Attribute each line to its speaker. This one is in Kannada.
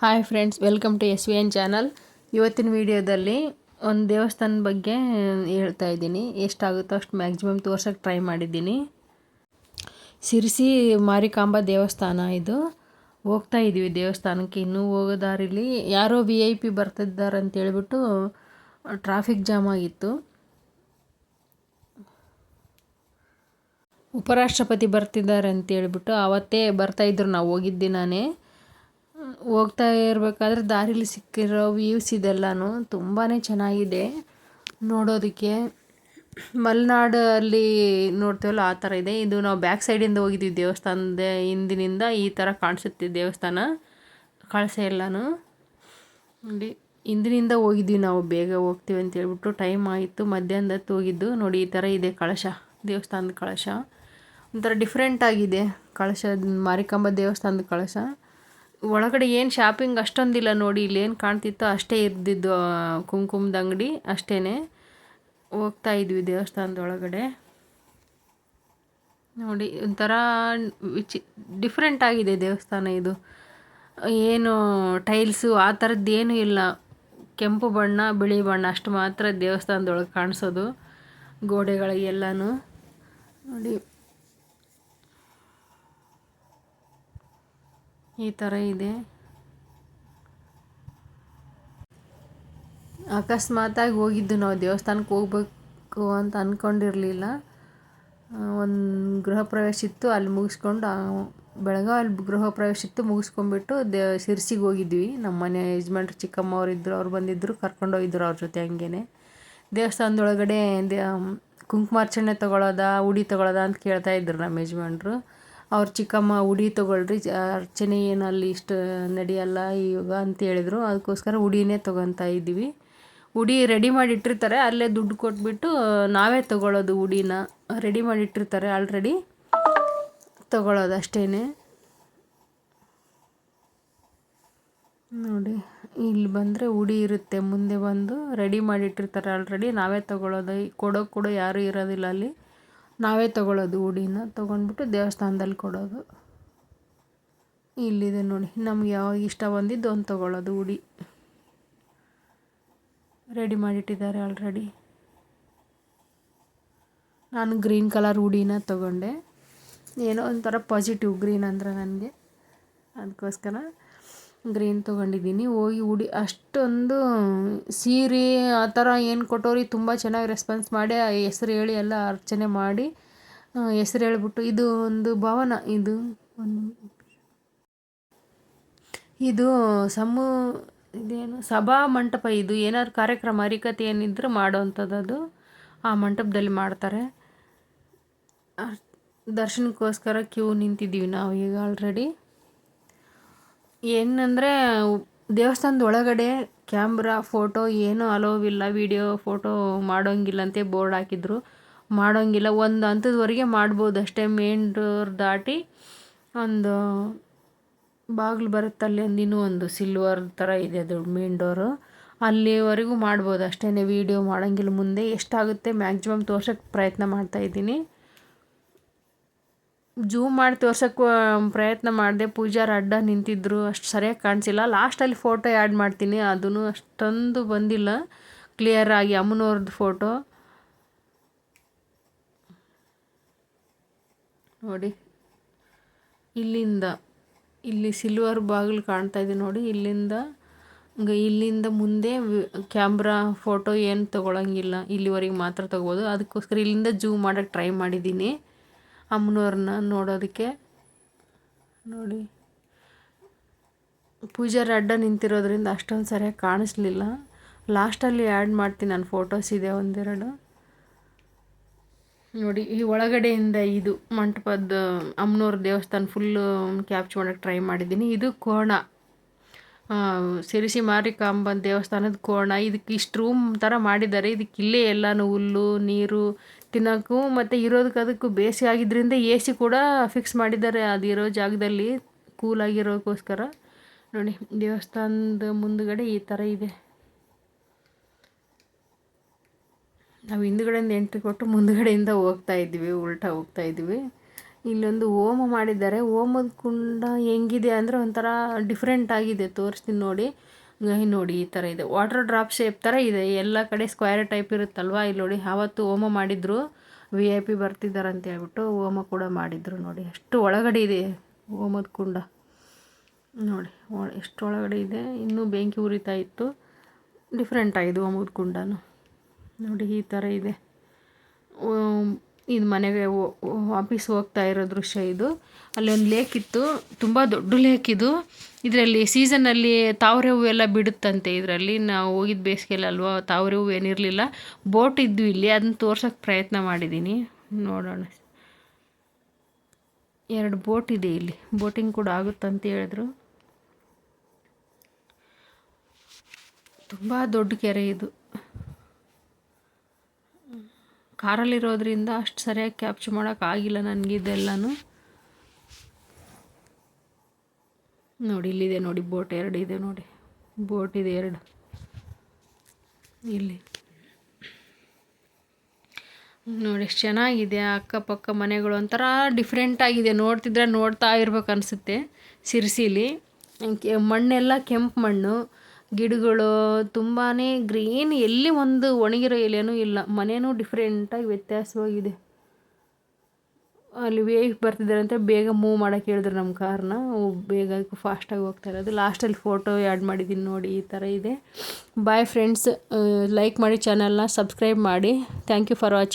Speaker 1: Hi friends, welcome to S V N channel. ಇವತ್ತಿನ ವಿಡಿಯೋದಲ್ಲಿ ಒಂದು ದೇವಸ್ಥಾನದ ಬಗ್ಗೆ ಹೇಳ್ತಾ ಇದ್ದೀನಿ. ಎಷ್ಟಾಗುತ್ತೋ ಅಷ್ಟು ಮ್ಯಾಕ್ಸಿಮಮ್ ತೋರ್ಸೋಕ್ಕೆ ಟ್ರೈ ಮಾಡಿದ್ದೀನಿ. ಸಿರಿಸಿ ಮಾರಿಕಾಂಬ ದೇವಸ್ಥಾನ ಇದು. ಹೋಗ್ತಾ ಇದ್ದೀವಿ ದೇವಸ್ಥಾನಕ್ಕೆ. ಇನ್ನೂ ಹೋಗೋ ದಾರಿಲಿ ಯಾರೋ ವಿ ಐ ಪಿ ಬರ್ತಿದ್ದಾರೆ ಅಂತ ಹೇಳ್ಬಿಟ್ಟು ಟ್ರಾಫಿಕ್ ಜಾಮ್ ಆಗಿತ್ತು. ಉಪರಾಷ್ಟ್ರಪತಿ ಬರ್ತಿದ್ದಾರೆ ಅಂತ ಹೇಳ್ಬಿಟ್ಟು ಆವತ್ತೇ ಬರ್ತಾಯಿದ್ರು ನಾವು ಹೋಗಿದ್ದಿ ನಾನೇ ಹೋಗ್ತಾ ಇರಬೇಕಾದ್ರೆ ದಾರಿಲಿ ಸಿಕ್ಕಿರೋ ವ್ಯೂವ್ಸ್ ಇದೆಲ್ಲನೂ ತುಂಬಾ ಚೆನ್ನಾಗಿದೆ. ನೋಡೋದಕ್ಕೆ ಮಲೆನಾಡಲ್ಲಿ ನೋಡ್ತೇವಲ್ಲ, ಆ ಥರ ಇದೆ. ಇದು ನಾವು ಬ್ಯಾಕ್ ಸೈಡಿಂದ ಹೋಗಿದ್ವಿ ದೇವಸ್ಥಾನದ ಹಿಂದಿನಿಂದ, ಈ ಥರ ಕಾಣಿಸುತ್ತೆ ದೇವಸ್ಥಾನ. ಕಳಸ ಎಲ್ಲನೂ ನೋಡಿ, ಹಿಂದಿನಿಂದ ಹೋಗಿದ್ವಿ ನಾವು, ಬೇಗ ಹೋಗ್ತೀವಿ ಅಂತ ಹೇಳ್ಬಿಟ್ಟು ಟೈಮ್ ಆಯಿತು. ಮಧ್ಯಾಹ್ನದ ಹೋಗಿದ್ದು. ನೋಡಿ, ಈ ಥರ ಇದೆ ಕಳಶ, ದೇವಸ್ಥಾನದ ಕಳಶ. ಒಂಥರ ಡಿಫ್ರೆಂಟ್ ಆಗಿದೆ ಕಳಶ ಮಾರಿಕಾಂಬ ದೇವಸ್ಥಾನದ ಕಳಶ. ಒಳಗಡೆ ಏನು ಶಾಪಿಂಗ್ ಅಷ್ಟೊಂದಿಲ್ಲ ನೋಡಿ, ಇಲ್ಲಿ ಏನು ಕಾಣ್ತಿತ್ತೋ ಅಷ್ಟೇ ಇರ್ದಿದ್ದು ಕುಂಕುಮದ ಅಂಗಡಿ ಅಷ್ಟೇ ಹೋಗ್ತಾ ಇದ್ವಿ ದೇವಸ್ಥಾನದ ಒಳಗಡೆ ನೋಡಿ, ಒಂಥರ ವಿಚಿ ಡಿಫ್ರೆಂಟ್ ಆಗಿದೆ ದೇವಸ್ಥಾನ ಇದು. ಏನು ಟೈಲ್ಸು, ಆ ಥರದ್ದು ಏನೂ ಇಲ್ಲ. ಕೆಂಪು ಬಣ್ಣ, ಬಿಳಿ ಬಣ್ಣ, ಅಷ್ಟು ಮಾತ್ರ ದೇವಸ್ಥಾನದೊಳಗೆ ಕಾಣಿಸೋದು ಗೋಡೆಗಳಿಗೆಲ್ಲನೂ ನೋಡಿ ಈ ಥರ ಇದೆ. ಅಕಸ್ಮಾತಾಗಿ ಹೋಗಿದ್ದು ನಾವು ದೇವಸ್ಥಾನಕ್ಕೆ ಹೋಗ್ಬೇಕು ಅಂತ ಅಂದ್ಕೊಂಡಿರಲಿಲ್ಲ ಒಂದು ಗೃಹ ಪ್ರವೇಶ ಇತ್ತು, ಅಲ್ಲಿ ಮುಗಿಸ್ಕೊಂಡು ಬೆಳಗಾವಿ ಗೃಹ ಪ್ರವೇಶ ಇತ್ತು, ಮುಗಿಸ್ಕೊಂಡ್ಬಿಟ್ಟು ದೇ ಶಿರ್ಸಿಗೆ ಹೋಗಿದ್ವಿ. ನಮ್ಮ ಮನೆ ಯಜಮಾನ್ರು ಚಿಕ್ಕಮ್ಮ ಇದ್ದರು ಅವ್ರು ಬಂದಿದ್ದರು ಕರ್ಕೊಂಡೋಗಿದ್ರು ಅವ್ರ ಜೊತೆ ಹಂಗೇ ದೇವಸ್ಥಾನದೊಳಗಡೆ ದೇ, ಕುಂಕುಮಾರ್ಚನೆ ತೊಗೊಳೋದಾ, ಉಡಿ ತೊಗೊಳೋದಾ ಅಂತ ಕೇಳ್ತಾಯಿದ್ರು ನಮ್ಮ ಯಜಮಾನ್ರು. ಅವ್ರ ಚಿಕ್ಕಮ್ಮ ಉಡಿ ತೊಗೊಳ್ರಿ ಅರ್ಚನೆ ಏನು ಅಲ್ಲಿ ಇಷ್ಟು ನಡೆಯಲ್ಲ ಇವಾಗ ಅಂತ ಹೇಳಿದ್ರು. ಅದಕ್ಕೋಸ್ಕರ ಉಡಿನೇ ತೊಗೊತಾ ಇದ್ದೀವಿ. ಉಡಿ ರೆಡಿ ಮಾಡಿ ಇಟ್ಟಿರ್ತಾರೆ ಅಲ್ಲೇ ದುಡ್ಡು ಕೊಟ್ಬಿಟ್ಟು ನಾವೇ ತೊಗೊಳೋದು ಉಡಿನ. ರೆಡಿ ಮಾಡಿ ಇಟ್ಟಿರ್ತಾರೆ ಆಲ್ರೆಡಿ ತೊಗೊಳೋದು ಅಷ್ಟೇ ನೋಡಿ, ಇಲ್ಲಿ ಬಂದರೆ ಉಡಿ ಇರುತ್ತೆ. ಮುಂದೆ ಬಂದು ರೆಡಿ ಮಾಡಿಟ್ಟಿರ್ತಾರೆ ಆಲ್ರೆಡಿ ನಾವೇ ತೊಗೊಳೋದು. ಕೊಡೋ ಕೂಡ ಯಾರೂ ಇರೋದಿಲ್ಲ ಅಲ್ಲಿ. ನಾವೇ ತೊಗೊಳೋದು ಉಡಿನ. ತೊಗೊಂಡ್ಬಿಟ್ಟು ದೇವಸ್ಥಾನದಲ್ಲಿ ಕೊಡೋದು. ಇಲ್ಲಿದೆ ನೋಡಿ. ನಮ್ಗೆ ಯಾವಾಗ ಇಷ್ಟ ಬಂದಿದ್ದು ಒಂದು ತೊಗೊಳೋದು ಉಡಿ. ರೆಡಿ ಮಾಡಿಟ್ಟಿದ್ದಾರೆ ಆಲ್ರೆಡಿ ನಾನು ಗ್ರೀನ್ ಕಲರ್ ಉಡಿನ ತೊಗೊಂಡೆ. ಏನೋ ಒಂಥರ ಪಾಸಿಟಿವ್ ಗ್ರೀನ್ ಅಂದ್ರೆ ನನಗೆ. ಅದಕ್ಕೋಸ್ಕರ ಗ್ರೀನ್ ತೊಗೊಂಡಿದ್ದೀನಿ. ಹೋಗಿ ಉಡಿ, ಅಷ್ಟೊಂದು ಸೀರೆ ಆ ಥರ ಏನು ಕೊಟ್ಟೋರಿ ತುಂಬ ಚೆನ್ನಾಗಿ ರೆಸ್ಪಾನ್ಸ್ ಮಾಡಿ, ಆ ಹೆಸ್ರು ಹೇಳಿ ಎಲ್ಲ ಅರ್ಚನೆ ಮಾಡಿ ಹೆಸ್ರು ಹೇಳ್ಬಿಟ್ಟು ಇದು ಒಂದು ಭವನ, ಇದು ಒಂದು ಇದು ಸಮೂ, ಇದೇನು ಸಭಾ ಮಂಟಪ ಇದು, ಏನಾದ್ರು ಕಾರ್ಯಕ್ರಮ ಅರಿಕತೆ ಏನಿದ್ರೆ ಮಾಡುವಂಥದ್ದು ಅದು. ಆ ಮಂಟಪದಲ್ಲಿ ಮಾಡ್ತಾರೆ. ದರ್ಶನಕ್ಕೋಸ್ಕರ ಕ್ಯೂ ನಿಂತಿದ್ದೀವಿ ನಾವು ಈಗ ಆಲ್ರೆಡಿ ಏನಂದರೆ ದೇವಸ್ಥಾನದ ಒಳಗಡೆ ಕ್ಯಾಮ್ರಾ, ಫೋಟೋ ಏನೂ ಅಲೋವಿಲ್ಲ, ವೀಡಿಯೋ, ಫೋಟೋ ಮಾಡೋಂಗಿಲ್ಲ ಅಂತ ಬೋರ್ಡ್ ಹಾಕಿದ್ರು. ಮಾಡೋಂಗಿಲ್ಲ, ಒಂದು ಹಂತದವರೆಗೆ ಮಾಡ್ಬೋದು ಅಷ್ಟೇ. ಮೇನ್ ಡೋರ್ ದಾಟಿ ಒಂದು ಬಾಗಿಲು ಬರುತ್ತಲ್ಲಿ ಒಂದು ಇನ್ನೂ ಒಂದು ಸಿಲ್ವರ್ ಥರ ಇದೆ ಅದು ಮೇನ್ ಡೋರು. ಅಲ್ಲಿವರೆಗೂ ಮಾಡ್ಬೋದು ಅಷ್ಟೇ ವೀಡಿಯೋ ಮಾಡೋಂಗಿಲ್ಲ, ಮುಂದೆ ಎಷ್ಟಾಗುತ್ತೆ ಮ್ಯಾಕ್ಸಿಮಮ್ ತೋರ್ಸೋಕ್ಕೆ ಪ್ರಯತ್ನ ಮಾಡ್ತಾಯಿದ್ದೀನಿ ಜೂಮ್ ಮಾಡಿ ತೋರ್ಸೋಕ್ಕೂ ಪ್ರಯತ್ನ ಮಾಡಿದೆ. ಪೂಜಾರ ಅಡ್ಡ ನಿಂತಿದ್ದರು ಅಷ್ಟು ಸರಿಯಾಗಿ ಕಾಣಿಸಿಲ್ಲ. ಲಾಸ್ಟಲ್ಲಿ ಫೋಟೋ ಆ್ಯಡ್ ಮಾಡ್ತೀನಿ. ಅದೂ ಅಷ್ಟೊಂದು ಬಂದಿಲ್ಲ. ಕ್ಲಿಯರಾಗಿ ಅಮ್ಮನವ್ರದ್ದು ಫೋಟೋ ನೋಡಿ. ಇಲ್ಲಿಂದ, ಇಲ್ಲಿ ಸಿಲ್ವರ್ ಬಾಗಿಲು ಕಾಣ್ತಾ ಇದೆ ನೋಡಿ. ಇಲ್ಲಿಂದ ಇಲ್ಲಿಂದ ಮುಂದೆ ಕ್ಯಾಮ್ರಾ ಫೋಟೋ ಏನು ತೊಗೊಳಂಗಿಲ್ಲ. ಇಲ್ಲಿವರೆಗೆ ಮಾತ್ರ ತೊಗೋಬೋದು. ಅದಕ್ಕೋಸ್ಕರ ಇಲ್ಲಿಂದ ಜೂಮ್ ಮಾಡೋಕ್ಕೆ ಟ್ರೈ ಮಾಡಿದ್ದೀನಿ. ಅಮ್ಮನವ್ರನ್ನ ನೋಡೋದಕ್ಕೆ. ನೋಡಿ. ಪೂಜಾರಿ ಅಡ್ಡ ನಿಂತಿರೋದ್ರಿಂದ ಅಷ್ಟೊಂದು ಸರಿಯಾಗಿ ಕಾಣಿಸ್ಲಿಲ್ಲ. ಲಾಸ್ಟಲ್ಲಿ ಆ್ಯಡ್ ಮಾಡ್ತೀನಿ ನಾನು ಫೋಟೋಸ್ ಇದೆ ಒಂದೆರಡು. ನೋಡಿ, ಈ ಒಳಗಡೆಯಿಂದ ಇದು ಮಂಟಪದ ಅಮ್ಮನವ್ರ ದೇವಸ್ಥಾನ ಫುಲ್ಲು ಕ್ಯಾಪ್ಚ್ ಮಾಡೋಕ್ಕೆ ಟ್ರೈ ಮಾಡಿದ್ದೀನಿ. ಇದು ಕೋಣ. ಸಿರಿಸಿ ಮಾರಿಕಾಂಬ ದೇವಸ್ಥಾನದ ಕೋಣ ಇದಕ್ಕೆ ಇಷ್ಟು ರೂಮ್ ಥರ ಮಾಡಿದ್ದಾರೆ. ಇದಕ್ಕೆ ಇಲ್ಲೇ ಎಲ್ಲನೂ ಹುಲ್ಲು, ನೀರು ತಿನ್ನೋಕ್ಕೂ ಮತ್ತು ಇರೋದಕ್ಕೆ ಅದಕ್ಕೂ ಬೇಸಿಗೆ ಆಗಿದ್ದರಿಂದ ಎ ಸಿ ಕೂಡ ಫಿಕ್ಸ್ ಮಾಡಿದ್ದಾರೆ. ಅದಿರೋ ಜಾಗದಲ್ಲಿ ಕೂಲಾಗಿರೋಕ್ಕೋಸ್ಕರ ನೋಡಿ, ದೇವಸ್ಥಾನದ ಮುಂದುಗಡೆ ಈ ಥರ ಇದೆ. ನಾವು ಹಿಂದುಗಡೆಯಿಂದ ಎಂಟ್ರಿ ಕೊಟ್ಟು ಮುಂದುಗಡೆಯಿಂದ ಹೋಗ್ತಾ ಇದ್ವಿ ಉಲ್ಟಾ ಹೋಗ್ತಾ ಇದ್ವಿ ಇಲ್ಲೊಂದು ಹೋಮ ಮಾಡಿದ್ದಾರೆ. ಹೋಮದ ಕುಂಡ ಹೆಂಗಿದೆ ಅಂದರೆ ಒಂಥರ ಡಿಫ್ರೆಂಟ್ ಆಗಿದೆ. ತೋರಿಸ್ತೀನಿ ನೋಡಿ. ನೋಡಿ ಈ ಥರ ಇದೆ. ವಾಟರ್ ಡ್ರಾಪ್ ಶೇಪ್ ಥರ ಇದೆ. ಎಲ್ಲ ಕಡೆ ಸ್ಕ್ವೇರ್ ಟೈಪ್ ಇರುತ್ತಲ್ವ? ಇಲ್ಲಿ ನೋಡಿ ಆವತ್ತು ಹೋಮ ಮಾಡಿದ್ರು ವಿ ಐ ಪಿ ಬರ್ತಿದ್ದಾರೆ ಅಂತ ಹೇಳ್ಬಿಟ್ಟು ಹೋಮ ಕೂಡ ಮಾಡಿದ್ರು ನೋಡಿ. ಎಷ್ಟು ಒಳಗಡೆ ಇದೆ ಹೋಮದ ಕುಂಡ. ನೋಡಿ ಎಷ್ಟು ಒಳಗಡೆ ಇದೆ. ಇನ್ನೂ ಬೆಂಕಿ ಉರಿತಾ ಇತ್ತು. ಡಿಫ್ರೆಂಟ್ ಆಗಿದೆ ಹೋಮದ ಕುಂಡನು. ನೋಡಿ ಈ ಥರ ಇದೆ. ಇದು ಮನೆಗೆ ವಾಪಸ್ ಹೋಗ್ತಾ ಇರೋ ದೃಶ್ಯ ಇದು. ಅಲ್ಲಿ ಒಂದು ಲೇಕ್ ಇತ್ತು. ತುಂಬ ದೊಡ್ಡ ಲೇಕ್ ಇದು. ಇದರಲ್ಲಿ ಸೀಸನಲ್ಲಿ ತಾವರೆ ಎಲ್ಲ ಬಿಡುತ್ತಂತೆ ಇದರಲ್ಲಿ. ನಾವು ಹೋಗಿದ್ದ ಬೇಸಿಗೆಯಲ್ಲಿ ಅಲ್ವಾ, ತಾವರೆ ಹೂವು ಏನಿರಲಿಲ್ಲ. ಬೋಟ್ ಇದ್ದು ಇಲ್ಲಿ. ಅದನ್ನ ತೋರ್ಸೋಕ್ಕೆ ಪ್ರಯತ್ನ ಮಾಡಿದ್ದೀನಿ ನೋಡೋಣ. ಎರಡು ಬೋಟ್ ಇದೆ ಇಲ್ಲಿ. ಬೋಟಿಂಗ್ ಕೂಡ ಆಗುತ್ತಂತ ಹೇಳಿದ್ರು. ತುಂಬ ದೊಡ್ಡ ಕೆರೆ ಇದು. ಕಾರಲ್ಲಿರೋದ್ರಿಂದ ಅಷ್ಟು ಸರಿಯಾಗಿ ಕ್ಯಾಪ್ಚರ್ ಮಾಡೋಕ್ಕಾಗಿಲ್ಲ ನನಗಿದೆಲ್ಲನೂ ನೋಡಿ, ಇಲ್ಲಿದೆ ನೋಡಿ ಬೋಟ್ ಎರಡು ಇದೆ ನೋಡಿ. ಬೋಟ್ ಇದೆ ಎರಡು. ಇಲ್ಲಿ. ನೋಡಿ, ಎಷ್ಟು ಚೆನ್ನಾಗಿದೆ, ಅಕ್ಕಪಕ್ಕ ಮನೆಗಳು ಒಂಥರ ಡಿಫ್ರೆಂಟ್ ಆಗಿದೆ. ನೋಡ್ತಿದ್ರೆ ನೋಡ್ತಾ ಇರ್ಬೇಕು ಅನಿಸುತ್ತೆ ಸಿರಿಸಿಲಿ. ಮಣ್ಣೆಲ್ಲ ಕೆಂಪು ಮಣ್ಣು. ಗಿಡಗಳು ತುಂಬಾ ಗ್ರೀನ್ ಎಲ್ಲಿ ಒಂದು ಒಣಗಿರೋ ಎಲೆನೂ ಇಲ್ಲ. ಮನೆಯೂ ಡಿಫ್ರೆಂಟಾಗಿ ವ್ಯತ್ಯಾಸವಾಗಿದೆ. ಅಲ್ಲಿ ವೇವ್ ಬರ್ತಿದ್ದಾರೆ ಅಂತ ಬೇಗ ಮೂವ್ ಮಾಡೋಕ್ಕೆ ಹೇಳಿದ್ರು ನಮ್ಮ ಕಾರ್ನ ಬೇಗ ಫಾಸ್ಟಾಗಿ ಹೋಗ್ತಾ ಇರೋದು. ಲಾಸ್ಟಲ್ಲಿ ಫೋಟೋ ಆ್ಯಡ್ ಮಾಡಿದ್ದೀನಿ ನೋಡಿ, ಈ ಥರ ಇದೆ. ಬಾಯ್ ಫ್ರೆಂಡ್ಸ್ ಲೈಕ್ ಮಾಡಿ ಚಾನಲ್ನ ಸಬ್ಸ್ಕ್ರೈಬ್ ಮಾಡಿ. Thank you for watching